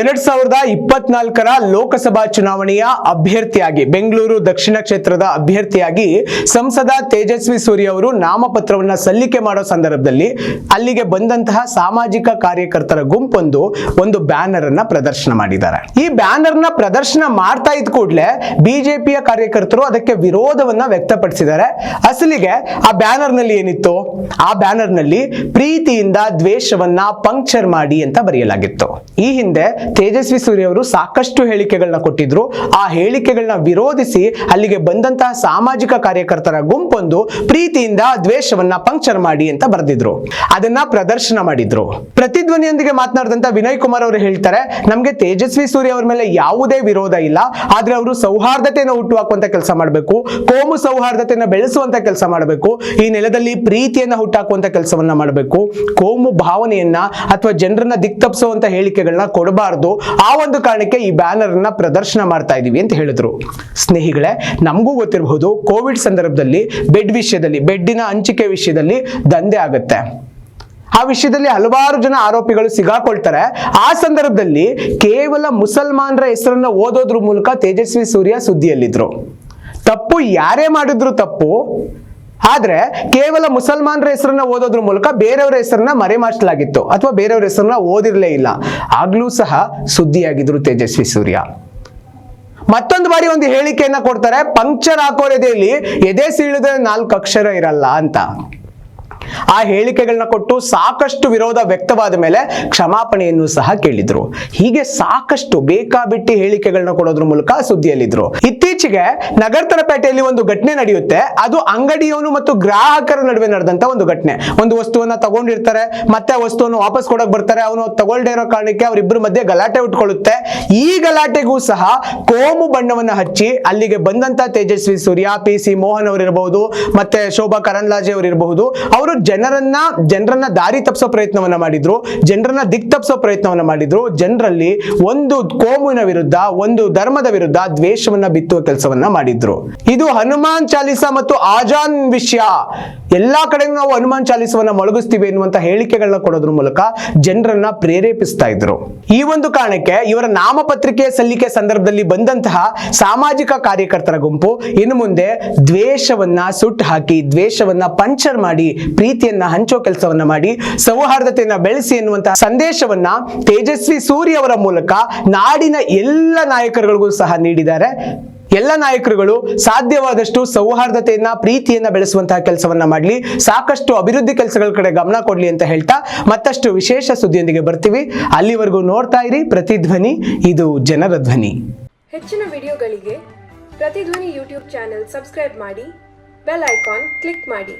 ಎರಡ್ ಸಾವಿರದ ಇಪ್ಪತ್ನಾಲ್ಕರ ಲೋಕಸಭಾ ಚುನಾವಣೆಯ ಅಭ್ಯರ್ಥಿಯಾಗಿ, ಬೆಂಗಳೂರು ದಕ್ಷಿಣ ಕ್ಷೇತ್ರದ ಅಭ್ಯರ್ಥಿಯಾಗಿ ಸಂಸದ ತೇಜಸ್ವಿ ಸೂರ್ಯ ಅವರು ನಾಮಪತ್ರವನ್ನ ಸಲ್ಲಿಕೆ ಮಾಡೋ ಸಂದರ್ಭದಲ್ಲಿ ಅಲ್ಲಿಗೆ ಬಂದಂತಹ ಸಾಮಾಜಿಕ ಕಾರ್ಯಕರ್ತರ ಗುಂಪೊಂದು ಒಂದು ಬ್ಯಾನರ್ ಅನ್ನ ಪ್ರದರ್ಶನ ಮಾಡಿದ್ದಾರೆ. ಈ ಬ್ಯಾನರ್ನ ಪ್ರದರ್ಶನ ಮಾಡ್ತಾ ಇದ್ ಕೂಡಲೇ ಬಿಜೆಪಿಯ ಕಾರ್ಯಕರ್ತರು ಅದಕ್ಕೆ ವಿರೋಧವನ್ನ ವ್ಯಕ್ತಪಡಿಸಿದ್ದಾರೆ. ಅಸಲಿಗೆ ಆ ಬ್ಯಾನರ್ನಲ್ಲಿ ಏನಿತ್ತು? ಆ ಬ್ಯಾನರ್ನಲ್ಲಿ ಪ್ರೀತಿಯಿಂದ ದ್ವೇಷವನ್ನ ಪಂಕ್ಚರ್ ಮಾಡಿ ಅಂತ ಬರೆಯಲಾಗಿತ್ತು. ಈ ಹಿಂದೆ ತೇಜಸ್ವಿ ಸೂರ್ಯ ಅವರು ಸಾಕಷ್ಟು ಹೇಳಿಕೆಗಳನ್ನ ಕೊಟ್ಟಿದ್ರು. ಆ ಹೇಳಿಕೆಗಳನ್ನ ವಿರೋಧಿಸಿ ಅಲ್ಲಿಗೆ ಬಂದಂತಹ ಸಾಮಾಜಿಕ ಕಾರ್ಯಕರ್ತರ ಗುಂಪೊಂದು ಪ್ರೀತಿಯಿಂದ ದ್ವೇಷವನ್ನ ಪಂಕ್ಚರ್ ಮಾಡಿ ಅಂತ ಬರೆದಿದ್ರು. ಅದನ್ನ ಪ್ರದರ್ಶನ ಮಾಡಿದ್ರು. ಪ್ರತಿಧ್ವನಿಯೊಂದಿಗೆ ಮಾತನಾಡಿದಂತ ವಿನಯ್ ಕುಮಾರ್ ಅವರು ಹೇಳ್ತಾರೆ, ನಮ್ಗೆ ತೇಜಸ್ವಿ ಸೂರ್ಯ ಅವರ ಮೇಲೆ ಯಾವುದೇ ವಿರೋಧ ಇಲ್ಲ. ಆದ್ರೆ ಅವರು ಸೌಹಾರ್ದತೆಯನ್ನು ಹುಟ್ಟುಹಾಕುವಂತ ಕೆಲಸ ಮಾಡಬೇಕು. ಕೋಮು ಸೌಹಾರ್ದತೆಯನ್ನು ಬೆಳೆಸುವಂತ ಕೆಲಸ ಮಾಡಬೇಕು. ಈ ನೆಲದಲ್ಲಿ ಪ್ರೀತಿಯನ್ನ ಹುಟ್ಟಾಕುವಂತ ಕೆಲಸವನ್ನ ಮಾಡಬೇಕು. ಕೋಮು ಭಾವನೆಯನ್ನ ಅಥವಾ ಜನರನ್ನ ದಿಕ್ತಪ್ಪಿಸುವಂತ ಹೇಳಿಕೆಗಳನ್ನ ಕೊಡಬಾರ್ದು. ಆ ಒಂದು ಕಾರಣಕ್ಕೆ ಈ ಬ್ಯಾನರ್ ಅನ್ನ ಪ್ರದರ್ಶನ ಮಾಡ್ತಾ ಇದೀವಿ ಅಂತ ಹೇಳಿದ್ರು. ಸ್ನೇಹಿಗಳೇ, ನಮಗೂ ಗೊತ್ತಿರಬಹುದು, ಕೋವಿಡ್ ಸಂದರ್ಭದಲ್ಲಿ ಬೆಡ್ ವಿಷಯದಲ್ಲಿ ಬೆಡ್ಡಿನ ಹಂಚಿಕೆ ವಿಷಯದಲ್ಲಿ ದಂಧೆ ಆಗುತ್ತೆ. ಆ ವಿಷಯದಲ್ಲಿ ಹಲವಾರು ಜನ ಆರೋಪಿಗಳು ಸಿಗಾಕೊಳ್ತಾರೆ. ಆ ಸಂದರ್ಭದಲ್ಲಿ ಕೇವಲ ಮುಸಲ್ಮಾನರ ಹೆಸರನ್ನ ಓದೋದ್ರ ಮೂಲಕ ತೇಜಸ್ವಿ ಸೂರ್ಯ ಸುದ್ದಿಯಲ್ಲಿದ್ರು. ತಪ್ಪು ಯಾರೇ ಮಾಡಿದ್ರು ತಪ್ಪು ಆದ್ರೆ ಕೇವಲ ಮುಸಲ್ಮಾನರ ಹೆಸರನ್ನ ಓದೋದ್ರ ಮೂಲಕ ಬೇರೆಯವರ ಹೆಸರನ್ನ ಮರೆಮಾಚಲಾಗಿತ್ತು ಅಥವಾ ಬೇರೆಯವರ ಹೆಸರನ್ನ ಓದಿರಲೇ ಇಲ್ಲ. ಆಗ್ಲೂ ಸಹ ಸುದ್ದಿಯಾಗಿದ್ರು ತೇಜಸ್ವಿ ಸೂರ್ಯ. ಮತ್ತೊಂದು ಬಾರಿ ಒಂದು ಹೇಳಿಕೆಯನ್ನ ಕೊಡ್ತಾರೆ, ಪಂಕ್ಚರ್ ಹಾಕೋರ್ ಎದೆಯಲ್ಲಿ ಎದೆ ಸೀಳಿದ್ರೆ ನಾಲ್ಕು ಅಕ್ಷರ ಇರಲ್ಲ ಅಂತ. ಆ ಹೇಳಿಕೆಗಳನ್ನ ಕೊಟ್ಟು ಸಾಕಷ್ಟು ವಿರೋಧ ವ್ಯಕ್ತವಾದ ಮೇಲೆ ಕ್ಷಮಾಪಣೆಯನ್ನು ಸಹ ಕೇಳಿದ್ರು. ಹೀಗೆ ಸಾಕಷ್ಟು ಬೇಕಾಬಿಟ್ಟಿ ಹೇಳಿಕೆಗಳನ್ನ ಕೊಡೋದ್ರ ಮೂಲಕ ಸುದ್ದಿಯಲ್ಲಿದ್ರು. ಇತ್ತೀಚೆಗೆ ನಗರ್ತನಪೇಟೆಯಲ್ಲಿ ಒಂದು ಘಟನೆ ನಡೆಯುತ್ತೆ. ಅದು ಅಂಗಡಿಯವನು ಮತ್ತು ಗ್ರಾಹಕರ ನಡುವೆ ನಡೆದಂತ ಒಂದು ಘಟನೆ. ಒಂದು ವಸ್ತುವನ್ನ ತಗೊಂಡಿರ್ತಾರೆ, ಮತ್ತೆ ಆ ವಸ್ತುವನ್ನು ವಾಪಸ್ ಕೊಡಕ್ ಬರ್ತಾರೆ. ಅವನು ತಗೊಳ್ದೇ ಇರೋ ಕಾರಣಕ್ಕೆ ಅವರಿಬ್ಬರ ಮಧ್ಯೆ ಗಲಾಟೆ ಉಟ್ಕೊಳ್ಳುತ್ತೆ. ಈ ಗಲಾಟೆಗೂ ಸಹ ಕೋಮು ಬಣ್ಣವನ್ನ ಹಚ್ಚಿ ಅಲ್ಲಿಗೆ ಬಂದಂತ ತೇಜಸ್ವಿ ಸೂರ್ಯ, ಪಿ ಸಿ ಮೋಹನ್ ಅವರಿರಬಹುದು ಮತ್ತೆ ಶೋಭಾ ಕರಂದ್ಲಾಜೆ ಅವರಿರಬಹುದು, ಅವರು ಜನರನ್ನ ಜನರನ್ನ ದಾರಿ ತಪ್ಪಿಸೋ ಪ್ರಯತ್ನವನ್ನ ಮಾಡಿದ್ರು, ಜನರನ್ನ ದಿಕ್ ತಪ್ಪಿಸೋ ಪ್ರಯತ್ನವನ್ನ ಮಾಡಿದ್ರು, ಜನರಲ್ಲಿ ಒಂದು ಕೋಮುವಿನ ವಿರುದ್ಧ, ಒಂದು ಧರ್ಮದ ವಿರುದ್ಧ ದ್ವೇಷವನ್ನ ಬಿತ್ತುವ ಕೆಲಸವನ್ನ ಮಾಡಿದ್ರು. ಇದು ಹನುಮಾನ್ ಚಾಲಿಸ ಮತ್ತು ಆಜಾನ್ ವಿಷಯ. ಎಲ್ಲಾ ಕಡೆ ನಾವು ಹನುಮಾನ್ ಚಾಲಿಸವನ್ನ ಮೊಳಗಿಸ್ತೀವಿ ಎನ್ನುವಂತ ಹೇಳಿಕೆಗಳನ್ನ ಕೊಡೋದ್ರ ಮೂಲಕ ಜನರನ್ನ ಪ್ರೇರೇಪಿಸ್ತಾ ಇದ್ರು. ಈ ಒಂದು ಕಾರಣಕ್ಕೆ ಇವರ ನಾಮಪತ್ರಿಕೆ ಸಲ್ಲಿಕೆ ಸಂದರ್ಭದಲ್ಲಿ ಬಂದಂತಹ ಸಾಮಾಜಿಕ ಕಾರ್ಯಕರ್ತರ ಗುಂಪು ಇನ್ನು ಮುಂದೆ ದ್ವೇಷವನ್ನ ಸುಟ್ಟು ಹಾಕಿ, ದ್ವೇಷವನ್ನ ಪಂಚರ್ ಮಾಡಿ ಪ್ರೀತಿಯನ್ನ ಹಂಚೋ ಕೆಲಸವನ್ನ ಮಾಡಿ, ಸೌಹಾರ್ದತೆಯನ್ನ ಬೆಳೆಸಿ ಎನ್ನುವಂತಹ ಸಂದೇಶವನ್ನ ತೇಜಸ್ವಿ ಸೂರ್ಯ ಅವರ ಮೂಲಕ ನಾಡಿನ ಎಲ್ಲ ನಾಯಕರುಗಳಿಗೂ ಸಹ ನೀಡಿದ್ದಾರೆ. ಎಲ್ಲ ನಾಯಕರುಗಳು ಸಾಧ್ಯವಾದಷ್ಟು ಸೌಹಾರ್ದತೆಯನ್ನ, ಪ್ರೀತಿಯನ್ನ ಬೆಳೆಸುವಂತಹ ಕೆಲಸವನ್ನ ಮಾಡಲಿ. ಸಾಕಷ್ಟು ಅಭಿವೃದ್ಧಿ ಕೆಲಸಗಳ ಕಡೆ ಗಮನ ಕೊಡ್ಲಿ ಅಂತ ಹೇಳ್ತಾ ಮತ್ತಷ್ಟು ವಿಶೇಷ ಸುದ್ದಿಯೊಂದಿಗೆ ಬರ್ತೀವಿ. ಅಲ್ಲಿವರೆಗೂ ನೋಡ್ತಾ ಇರಿ ಪ್ರತಿಧ್ವನಿ, ಇದು ಜನರ ಧ್ವನಿ. ಹೆಚ್ಚಿನ ವಿಡಿಯೋಗಳಿಗೆ ಪ್ರತಿಧ್ವನಿ ಯೂಟ್ಯೂಬ್ ಚಾನೆಲ್ ಸಬ್ಸ್ಕ್ರೈಬ್ ಮಾಡಿ, ಬೆಲ್ ಐಕಾನ್ ಕ್ಲಿಕ್ ಮಾಡಿ.